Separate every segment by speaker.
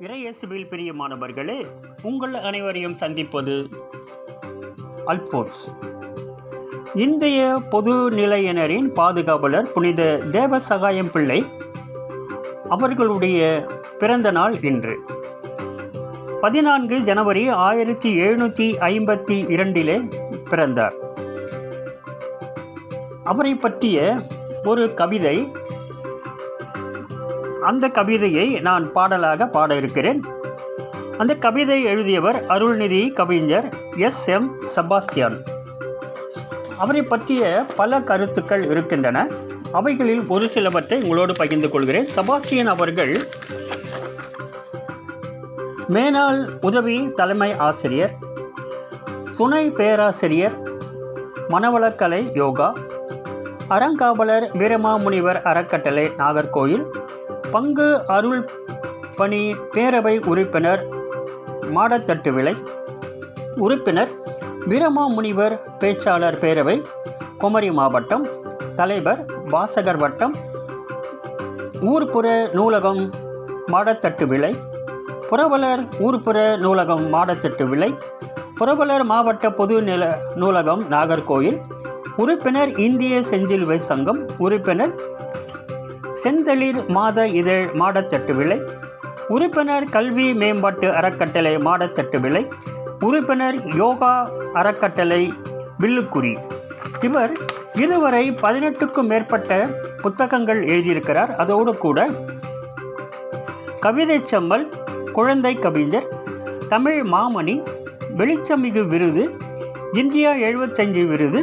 Speaker 1: இறையேசுவில் பிரியமானவர்களே உங்கள் அனைவரையும் சந்திப்பது அல்போன்ஸ். இந்திய பொது நிலையினரின் பாதுகாவலர் புனித தேவ சகாயம் பிள்ளை அவர்களுடைய பிறந்த நாள் இன்று. பதினான்கு ஜனவரி ஆயிரத்தி எழுநூற்றி ஐம்பத்தி இரண்டிலே பிறந்தார். அவரை பற்றிய ஒரு கவிதை அந்த கவிதையை நான் பாடலாக பாட இருக்கிறேன். அந்த கவிதை எழுதியவர் அருள்நிதி கவிஞர் எஸ். எம். செபாஸ்டியான். அவரை பற்றிய பல கருத்துக்கள் இருக்கின்றன. அவைகளில் ஒரு சிலவற்றை உங்களோடு பகிர்ந்து கொள்கிறேன். செபாஸ்டியன் அவர்கள் மேனாள் உதவி தலைமை ஆசிரியர் துணை பேராசிரியர் மனவளக்கலை யோகா அறங்காவலர் வீரமாமுனிவர் அறக்கட்டளை நாகர்கோயில் பங்கு அருள் பணி பேரவை உறுப்பினர் மாடத்தட்டு விலை உறுப்பினர் வீரமாமுனிவர் பேச்சாளர் பேரவை குமரி மாவட்டம் தலைவர் வாசகர் வட்டம் ஊர்ப்புற நூலகம் மாடத்தட்டு விலை புரவலர் ஊர்ப்புற நூலகம் மாடத்தட்டு விலை புரவலர் மாவட்ட பொது நில நூலகம் நாகர்கோயில் உறுப்பினர் இந்திய செஞ்சிலுவை சங்கம் உறுப்பினர் செந்தளிர் மாத இதழ் மாடத்தட்டு விலை உறுப்பினர் கல்வி மேம்பாட்டு அறக்கட்டளை மாடத்தட்டு விலை உறுப்பினர் யோகா அறக்கட்டளை வில்லுக்குறி. இவர் இதுவரை பதினெட்டுக்கும் மேற்பட்ட புத்தகங்கள் எழுதியிருக்கிறார். அதோடு கூட கவிதை செம்மல் குழந்தை கவிஞர் தமிழ் மாமணி வெளிச்சமிகு விருது இந்தியா எழுபத்தஞ்சு விருது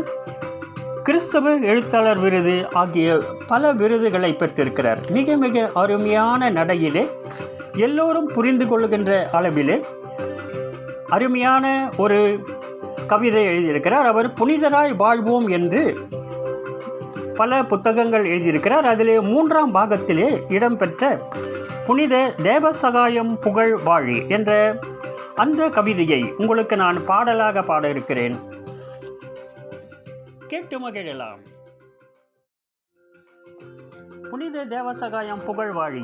Speaker 1: கிறிஸ்தவ எழுத்தாளர் விருது ஆகிய பல விருதுகளை பெற்றிருக்கிறார். மிக மிக அருமையான நடையிலே எல்லோரும் புரிந்து கொள்கின்ற அளவிலே அருமையான ஒரு கவிதை எழுதியிருக்கிறார். அவர் புனிதராய் வாழ்வோம் என்று பல புத்தகங்கள் எழுதியிருக்கிறார். அதிலே மூன்றாம் பாகத்திலே இடம்பெற்ற புனித தேவசகாயம் புகழ் வாழி என்ற அந்த கவிதையை உங்களுக்கு நான் பாடலாக பாட இருக்கிறேன். கேட்டு மகிழலாம் புனித தேவசகாயம் புகழ் வாழி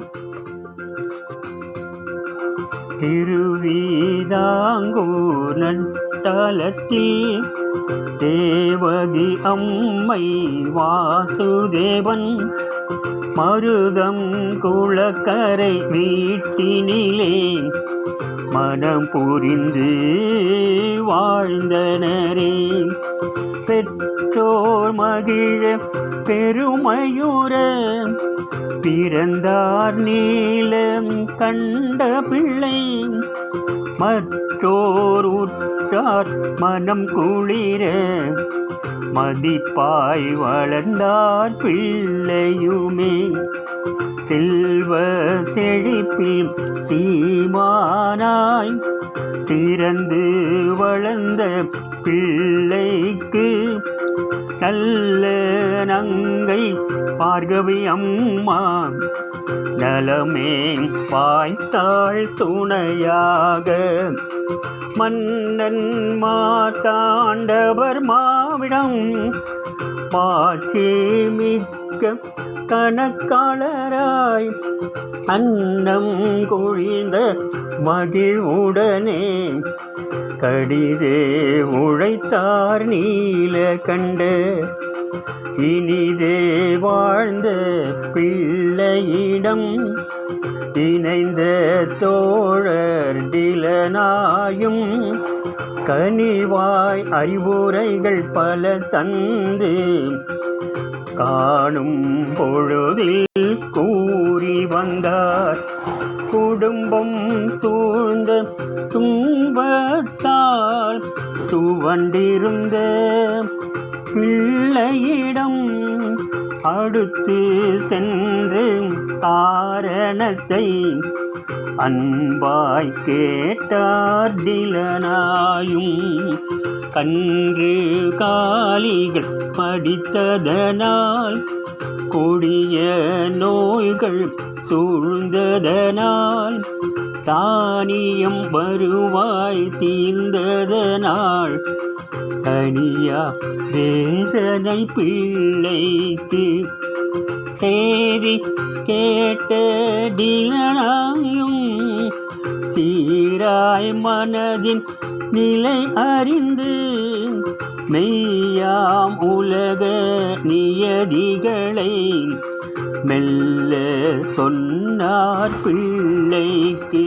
Speaker 1: திருவிதாங்கூர் தேவதி அம்மை வாசுதேவன் மருதம் குளக்கரை வீட்டினிலே மனம் புரிந்து வாழ்ந்தனரே. பெற்றோர் மகிழ பெருமையுற பிறந்தார் நீளம் கண்ட பிள்ளை. மற்றோர் உற்றார் மனம் குளிர மதிப்பாய் வளர்ந்தார் பிள்ளையுமே. செல்வ செழிப்பில் சீமானாய் சிறந்து வளர்ந்த பிள்ளைக்கு நல்ல நங்கை பார்கவி அம்மா நலமே பாய்த்தாள் துணையாக. மன்னன் மாதாண்டவர் மாவிடம் பாட்சி மிக்க கணக்காளராய் அன்னம் கொழிந்த மகிழ்வுடனே கடிதே உழைத்தார் நீல கண்டு இனிதே வாழ்ந்த பிள்ளையிடம் இணைந்த தோழர் டிலனாயும் கனிவாய் அறிவுரைகள் பல தந்து காணும் பொழுதில் கூறி வந்தார். குடும்பம் தூழ்ந்த துன்பத்தால் துவண்டிருந்த பிள்ளையிடம் அடுத்து சென்று காரணத்தை அன்பாய் கேட்டார் டிலனாயும் கன்று காலிகள் படித்ததனால் கொடிய நோய்கள் சூழ்ந்ததனால் தானியம் வருவாய் தீர்ந்ததனால் தனியா வேதனை பிள்ளைக்கு தேதி கேட்ட சீராய் மனதின் நிலை அறிந்து மெய்யாம் உலக நியதிகளை மெல்ல சொன்னார் பிள்ளைக்கு.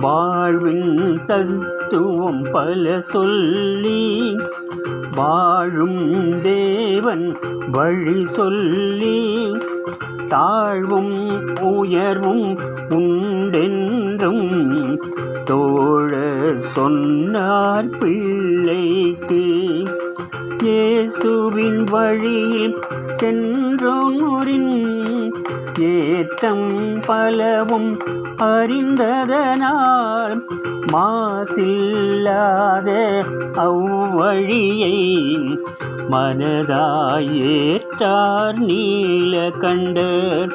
Speaker 1: வாழ்வின் தத்துவம் பல சொல்லி வாழும் தேவன் வழி சொல்லி தாழ்வும் உயர்வும் உண்டென்றும் தோழர் சொன்னார் பிள்ளைக்கு. இயேசுவின் வழியில் சென்றோரின் ஏற்றம் பலவும் அறிந்ததனால் மாசில்லாத அவ்வழியை மனதாயேற்றார் நீல கண்டர்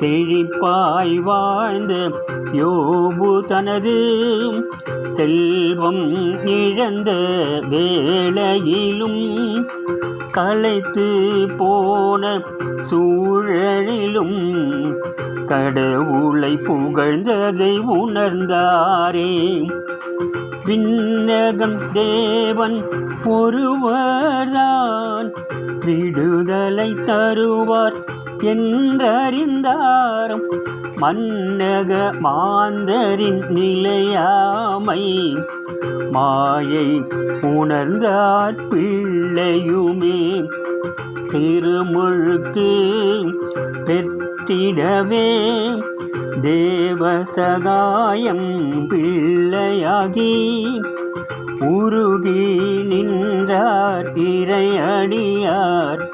Speaker 1: செழிப்பாய் வாழ்ந்த யோபு தனது செல்வம் இழந்த வேளையிலும் கலைத்து போன சூழலிலும் கடவுளை புகழ்ந்ததை உணர்ந்தாரே. விண்ணகம் தேவன் ஒருவர்தான் விடுதலை தருவார். என்றறிந்தாரும் மன்னக மாந்தரின் நிலையாமை. மாயை உணர்ந்தார் பிள்ளையுமே. திருமுழுக்கு பெற்றிடவே. தேவசகாயம் பிள்ளையாகி. உருகி நின்றார் இறையடியார்.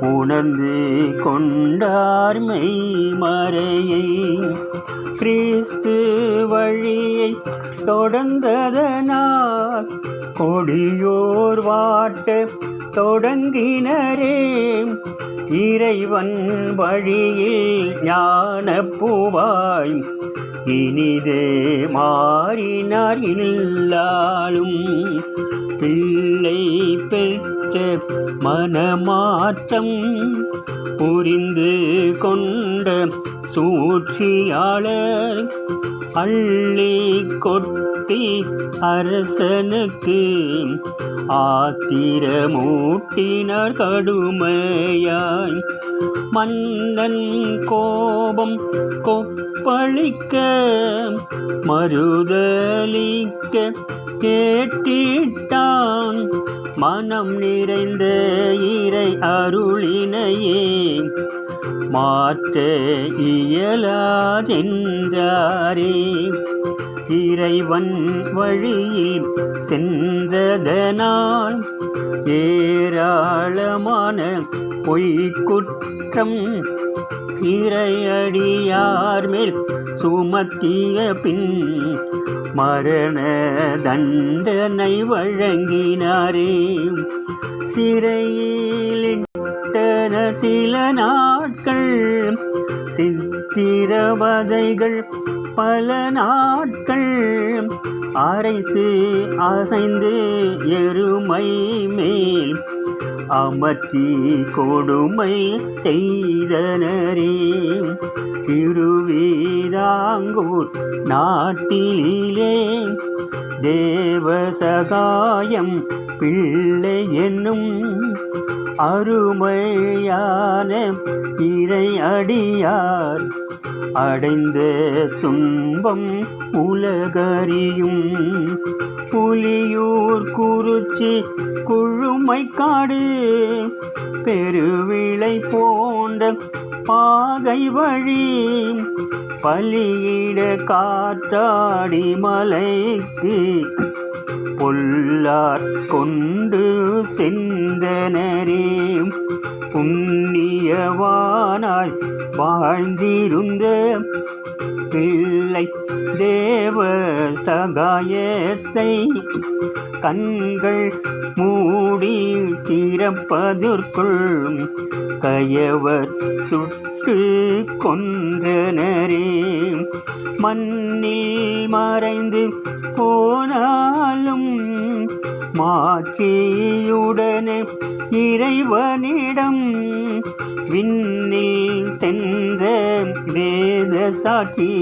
Speaker 1: உணர்ந்து கொண்டார் மறையை கிறிஸ்து வழியை தொடர்ந்ததனால் கொடியோர் வாட்ட தொடங்கினரே. இறைவன் வழியில் ஞான பூவாய் இனிதே மாறினார் இல்லாலும் பிள்ளை பெற்ற மனமாற்றம் புரிந்து கொண்ட சூழ்ச்சியாளர் அள்ளி கொட்டி அரசனுக்கு ஆத்திரமூட்டினார் கடுமையாய். மன்னன் கோபம் கொப்பளிக்க மறுதலிக்க கேட்டிட்டார் நான் மனம் நிறைந்த இறை அருளினையே மாற்ற இயலாதென்றாரே இறைவன் வழியில் சென்றதனால் ஏராளமான பொய்க்குற்றம் இறையடியார் மேல் சுமத்திய பின் மரண தண்டனை வழங்கினாரே. சிறையிலிட்டன சில நாட்கள் சித்திரவதைகள் பல நாட்கள் அரைத்து அசைந்து எருமை மேல் அமர்த்தி கொடுமை செய்தனரே திருவிதாங்கூர் நாட்டிலே தேவசகாயம் பிள்ளை என்னும் அருமையான இறை அடியார் அடைந்த துன்பம் உலகறியும். புலியூர் குறிச்சி குழுமைக்காடு பெருவிளை போன்ற பாகை வழி. பலியிட காற்றாடி மலைக்கு பொல்லார் கொண்டு சென்றனரே புண்ணியவானாய் வாழ்ந்திருந்த பிள்ளை தேவ சகாயத்தை கண்கள் மூடி திறப்பதற்குள் கயவர் சுட்டு கொன்றனரே. மண்ணில் மறைந்து போனாலும் மாற்றியுடனே இறைவனிடம் விண்ணில் சென்ற வேத சாட்சி.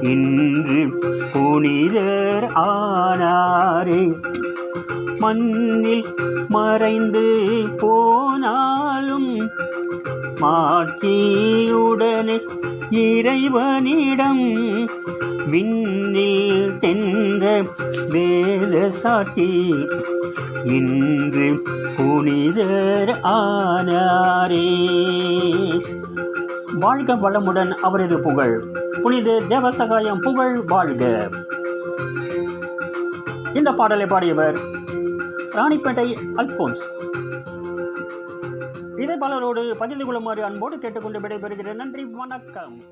Speaker 1: இன்று புனிதர் ஆனாரே. மண்ணில் மறைந்து போனாலும் மாட்சியுடனே இறைவனிடம் விண்ணில் சென்ற வேத சாட்சி இன்று புனிதர் ஆனாரே. வாழ்க வளமுடன் அவரது புகழ். புனித தேவசகாயம் புகழ் வாழ்க. இந்த பாடலை பாடியவர் ராணிப்பேட்டை அல்போன்ஸ். இதை பலரோடு பகிர்ந்து கொள்ளுமாறு அன்போடு கேட்டுக்கொண்டு விடைபெறுகிறேன். நன்றி வணக்கம்.